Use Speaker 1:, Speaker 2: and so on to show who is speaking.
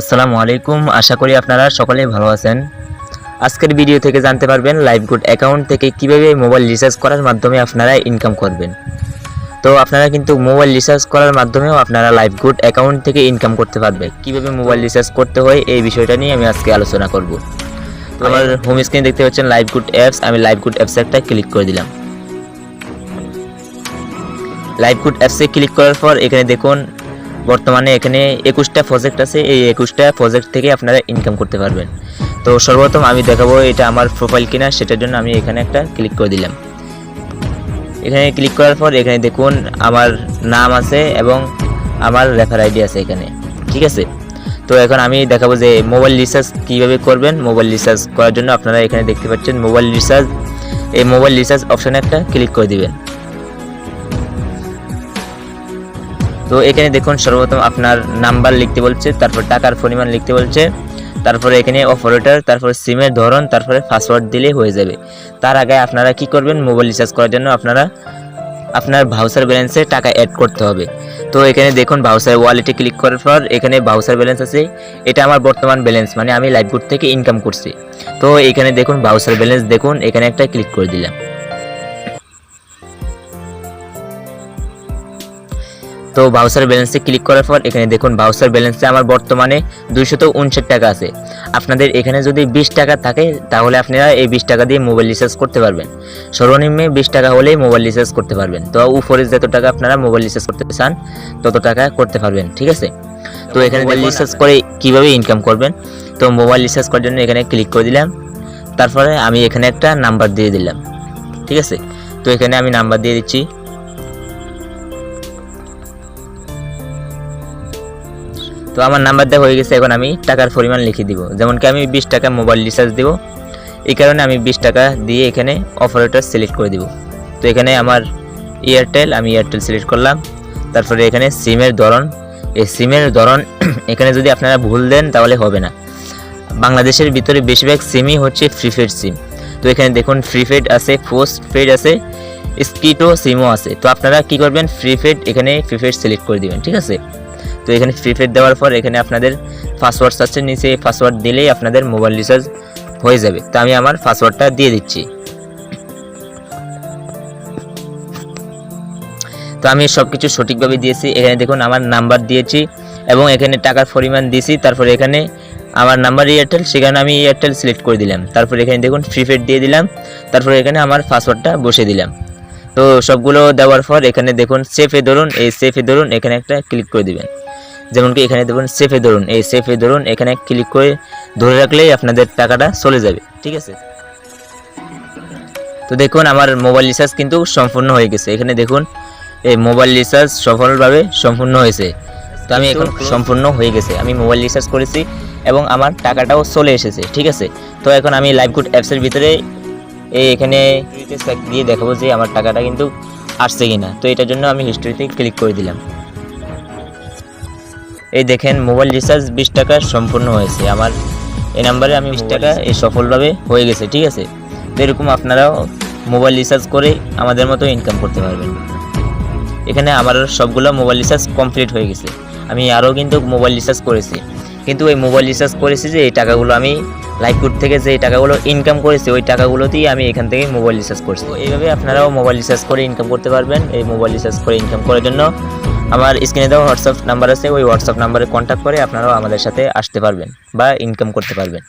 Speaker 1: আসসালামু আলাইকুম। আশা করি আপনারা সকলেই ভালো আছেন। আজকের ভিডিও থেকে জানতে পারবেন লাইভগুড অ্যাকাউন্ট থেকে কীভাবে মোবাইল রিচার্জ করার মাধ্যমে আপনারা ইনকাম করবেন। তো আপনারা কিন্তু মোবাইল রিচার্জ করার মাধ্যমেও আপনারা লাইভগুড অ্যাকাউন্ট থেকে ইনকাম করতে পারবে। কীভাবে মোবাইল রিচার্জ করতে হয় এই বিষয়টা নিয়ে আমি আজকে আলোচনা করব। তো আমার হোম স্ক্রিনে দেখতে পাচ্ছেন লাইভগুড অ্যাপস আমি লাইভগুড অ্যাপস একটা ক্লিক করে দিলাম। লাইভগুড অ্যাপসে ক্লিক করার পর এখানে দেখুন বর্তমানে এখানে একুশটা প্রজেক্ট আছে। এই একুশটা প্রজেক্ট থেকে আপনারা ইনকাম করতে পারবেন। তো সর্বপ্রথম আমি দেখাবো এটা আমার প্রোফাইল কিনা, সেটার জন্য আমি এখানে একটা ক্লিক করে দিলাম। এখানে ক্লিক করার পর এখানে দেখুন আমার নাম আছে এবং আমার রেফার আইডি আছে এখানে। ঠিক আছে? তো এখন আমি দেখাবো যে মোবাইল রিচার্জ কীভাবে করবেন। মোবাইল রিচার্জ করার জন্য আপনারা এখানে দেখতে পাচ্ছেন মোবাইল রিচার্জ এই মোবাইল রিচার্জ অপশানে একটা ক্লিক করে দিবেন। তো এখানে দেখুন সর্বপ্রথম আপনার নাম্বার লিখতে বলছে, তারপর টাকার পরিমাণ লিখতে বলছে, তারপরে এখানে অপারেটর, তারপরে সিমের ধরন, তারপরে পাসওয়ার্ড দিলে হয়ে যাবে। তার আগে আপনারা কি করবেন? মোবাইল রিচার্জ করার জন্য আপনারা, আপনার ভাউচার ব্যালেন্সে টাকা অ্যাড করতে হবে। তো এখানে দেখুন ভাউচার ওয়ালেটে ক্লিক করার পর এখানে ভাউচার ব্যালেন্স আছে। এটা আমার বর্তমান ব্যালেন্স মানে আমি লাইভগুড থেকে ইনকাম করছি। তো এখানে দেখুন ভাউচার ব্যালেন্স, দেখুন এখানে একটা ক্লিক করে দিলাম। তো ভাউচার ব্যালেন্সে ক্লিক করার পর এখানে দেখুন ভাউচার ব্যালেন্সে আমার বর্তমানে দুইশত উনষাট টাকা আছে। আপনাদের এখানে যদি বিশ টাকা থাকে তাহলে আপনারা এই বিশ টাকা দিয়ে মোবাইল রিচার্জ করতে পারবেন। সর্বনিম্ন বিশ টাকা হলেই মোবাইল রিচার্জ করতে পারবেন। তো উপরে যত টাকা আপনারা মোবাইল রিচার্জ করতে চান তত টাকা করতে পারবেন ঠিক আছে? তো এখানে মোবাইল রিচার্জ করে কীভাবে ইনকাম করবেন? তো মোবাইল রিচার্জ করার জন্য এখানে ক্লিক করে দিলাম। তারপরে আমি এখানে একটা নাম্বার দিয়ে দিলাম ঠিক আছে? তো এখানে আমি নাম্বার দিয়ে দিচ্ছি। তো আমার নাম্বার দেওয়া হয়ে গেছে, এখন আমি টাকার পরিমাণ লিখে দিব। যেমন কি আমি বিশ টাকা মোবাইল রিচার্জ দিব, এই কারণে আমি বিশ টাকা দিয়ে এখানে অপারেটর সিলেক্ট করে দিব। তো এখানে আমার এয়ারটেল আমি এয়ারটেল সিলেক্ট করলাম। তারপরে এখানে সিমের ধরন, এই সিমের ধরন এখানে যদি আপনারা ভুল দেন তাহলে হবে না। বাংলাদেশের ভিতরে বেশিরভাগ সিমই হচ্ছে প্রিপেড সিম তো এখানে দেখুন প্রিপেড আছে পোস্ট পেড আছে স্কিটো সিমও আছে। তো আপনারা কি করবেন প্রিপেড এখানে প্রিপেড সিলেক্ট করে দিবেন, ঠিক আছে? তো এখানে প্রিপেড দেওয়ার পর এখানে আপনাদের পাসওয়ার্ড আছে, নিচে পাসওয়ার্ড দিলেই আপনাদের মোবাইল রিচার্জ হয়ে যাবে। তো আমি আমার পাসওয়ার্ডটা দিয়ে দিচ্ছি। তো আমি সব কিছু সঠিকভাবে দিয়েছি। এখানে দেখুন আমার নাম্বার দিয়েছি এবং এখানে টাকার পরিমাণ দিয়েছি। তারপর এখানে আমার নাম্বার এয়ারটেল সেখানে আমি এয়ারটেল সিলেক্ট করে দিলাম। তারপর এখানে দেখুন প্রিপেড দিয়ে দিলাম। তারপর এখানে আমার পাসওয়ার্ডটা বসে দিলাম। তো সবগুলো দেওয়ার পর এখানে দেখুন সেফে ধরুন, এই সেফে ধরুন, এখানে একটা ক্লিক করে দিবেন। যেমন কি এখানে দেখুন সেফে ধরুন। এই সেফে ধরুন এখানে ক্লিক করে ধরে রাখলেই আপনাদের টাকাটা চলে যাবে ঠিক আছে? তো দেখুন আমার মোবাইল রিচার্জ কিন্তু সম্পূর্ণ হয়ে গেছে। এখানে দেখুন এই মোবাইল রিচার্জ সফলভাবে সম্পূর্ণ হয়েছে। তো আমি এখন সম্পূর্ণ হয়ে গেছে। আমি মোবাইল রিচার্জ করেছি এবং আমার টাকাটাও চলে এসেছে ঠিক আছে? তো এখন আমি লাইভগুড অ্যাপসের ভিতরে এই এখানে দিয়ে দেখাবো যে আমার টাকাটা কিন্তু আসছে কিনা। তো এটার জন্য আমি হিস্ট্রিতে ক্লিক করে দিলাম। এই দেখেন মোবাইল রিচার্জ বিশ টাকা সম্পূর্ণ হয়েছে। আমার এই নাম্বারে আমি বিশ টাকা এই সফলভাবে হয়ে গেছে, ঠিক আছে? এরকম আপনারাও মোবাইল রিচার্জ করে আমাদের মতো ইনকাম করতে পারবেন। এখানে আমার সবগুলো মোবাইল রিচার্জ কমপ্লিট হয়ে গেছে। আমি আরও কিন্তু মোবাইল রিচার্জ করেছি। কিন্তু ওই মোবাইল রিচার্জ করেছি যে, এই টাকাগুলো আমি লাইফগুড থেকে যে টাকাগুলো ইনকাম করেছি, ওই টাকাগুলোতেই আমি এখান থেকে মোবাইল রিচার্জ করছি। এইভাবে আপনারাও মোবাইল রিচার্জ করে ইনকাম করতে পারবেন। এই মোবাইল রিচার্জ করে ইনকাম করার জন্য আমার স্ক্রিনে দেওয়া হোয়াটসঅ্যাপ নাম্বার আছে, ওই হোয়াটসঅ্যাপ নাম্বারে কন্ট্যাক্ট করে আপনারাও আমাদের সাথে আসতে পারবেন বা ইনকাম করতে পারবেন।